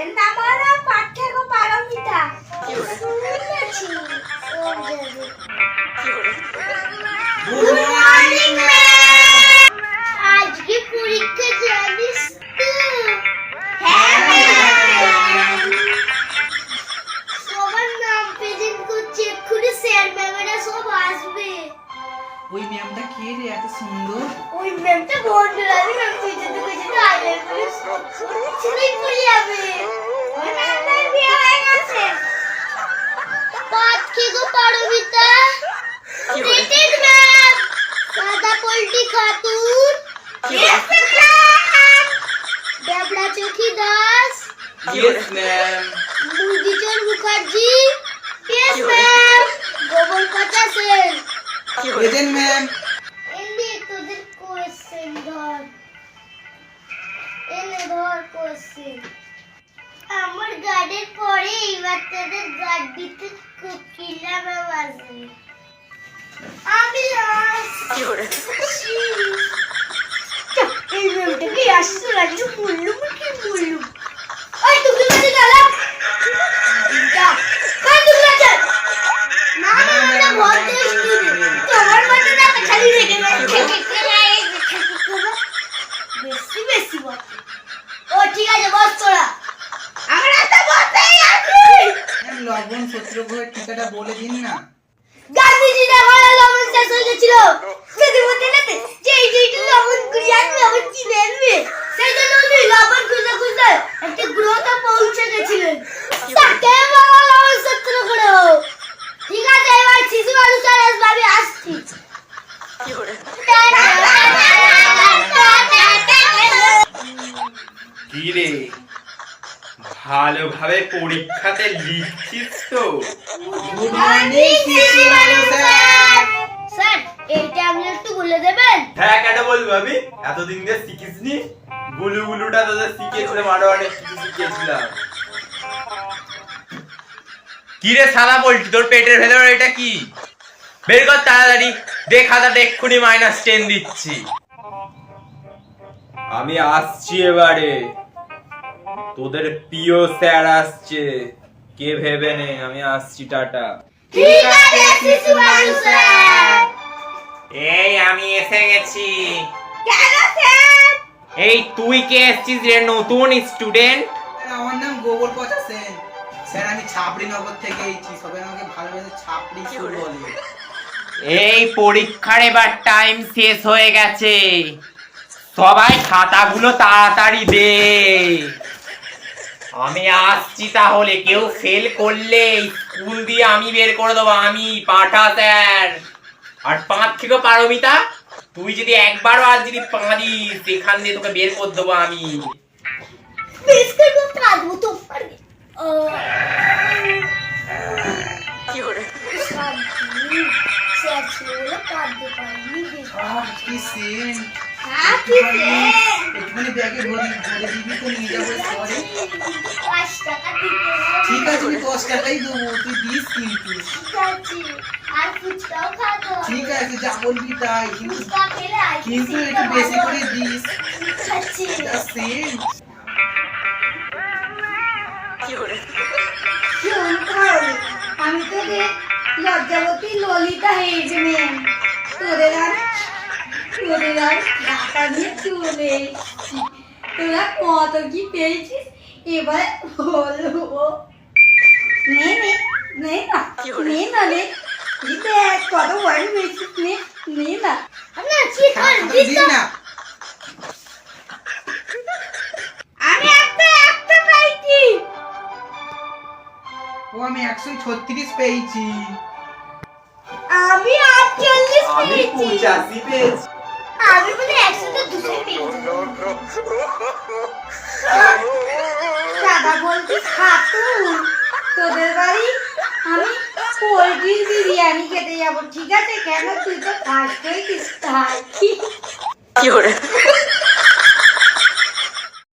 এর নাম হলো পাঠ্য পারমিতা। ম্যামটা কে রে এত সুন্দর ওই ম্যামটা বন্ধুরা আমি ম্যাম তুই যদি কই যদি আইলে ছেলেই পড়ে যাবে ওই ম্যামটার বিয়ে হয়ে গেছে পাট কি গো পারবিতা প্রেজেন্ট ম্যাম সাদা poultry Khatun ডেবলা চোখি Das yes ma'am মুরগিচর Mukherjee yes ma'am গোবর পাতা সেন প্রেজেন্ট ম্যাম আমার গার্ডের পরে এই তোদের গার্ড দিতে কোকিলা বাজে আমি এই ম্যামটাকে আসছে আজকে বললুম কি বললুম? ওই তুমি মানে গেলাম লবণ সত্যগ্রহের ঠিকাটা বলে দিন না। গান্ধীজি লবণ শেষ হয়ে গেছিল যদি বলতে না যে এই যে লবণ কুড়িয়ে আনবে লবণ কিনে আনবে সেই জন্য উনি লবণ খুঁজতে খুঁজতে একটা গ্রহতে পৌঁছে গেছিলেন। তাকে বাবা লবণ ঠিক আছে এবার শিশু মানুষের আসছি। কি রে? ভালোভাবে পরীক্ষাতে লিখছিস তো। গুড মর্নিং শিশু মানুষ স্যার স্যার এইটা আপনি একটু বলে দেবেন? হ্যাঁ কেন বলব আমি। এতদিন ধরে শিখিসনি? গুলু গুলুটা তোদের আরও অনেক কিছু শিখিয়েছিলাম। কি রে সাদা বলছি? তোর পেটের ভেতরে এটা কি? বের কর তাড়াতাড়ি। দে খাতাটা এক্ষুনি মাইনাস টেন দিচ্ছি। আমি আসছি এবারে। তোদের প্রিয় স্যার আসছে। কে ভেবে নে? আমি আসছি টাটা। ঠিক আছে শিশু মানুষ স্যার। এই আমি এসে গেছি। কেন স্যার? এই তুই কে এসছিস রে নতুন স্টুডেন্ট? আমার নাম গোবর পচা সেন। স্যার আমি ছাপড়ি নগর থেকে এসেছি। সবাই আমাকে ভালোবেসে ছাপড়ি বলে? এই পরীক্ষার এবার টাইম শেষ হয়ে গেছে। সবাই খাতাগুলো তাড়াতাড়ি দে। আমি আসছি তাহলে কেউ ফেল করলে স্কুল দিয়ে আমি বের করে দেবো আমি পাঠা স্যার আর পাঁচ থেকে পারমিতা তুই যদি একবারও আর যদি পারিস এখান দিয়ে তোকে বের করে দেবো আমি। করব তো? একটুখানি ব্যাগে ভরে ভরে দিবি তো নিয়ে যাব পরে। ঠিক আছে আমি দশ টাকাই দেবো তুই দিস কিন্তু ঠিক আছে। যা বলবি তাই কিন্তু একটু বেশি। করে দিস আমি তোদের লজ্জাবতী ললিতা হেডম্যান তোদের আর তোদের আর ঢাকা নিয়ে চলে এসেছি। তোরা কত কি পেয়েছিস? এবার বলব। নে নে নে না নে না নে। দেখ কত ওয়াইন পেয়েছিস নে নে না। না ঠিক না। আমি একটা একটা পাইছি। ও আমি একশো ছত্রিশ পেয়েছি। আমি আটচল্লিশ আমি পঁচাশি পেয়েছি। আমি বলে একসাথে দুটো পেয়েছি দাদা বলছি খাতুন তোদের বাড়ি আমি পোলট্রির বিরিয়ানি খেতে যাব। ঠিক আছে? কেন? তুই তো ফার্স্ট হয়েছিস তাই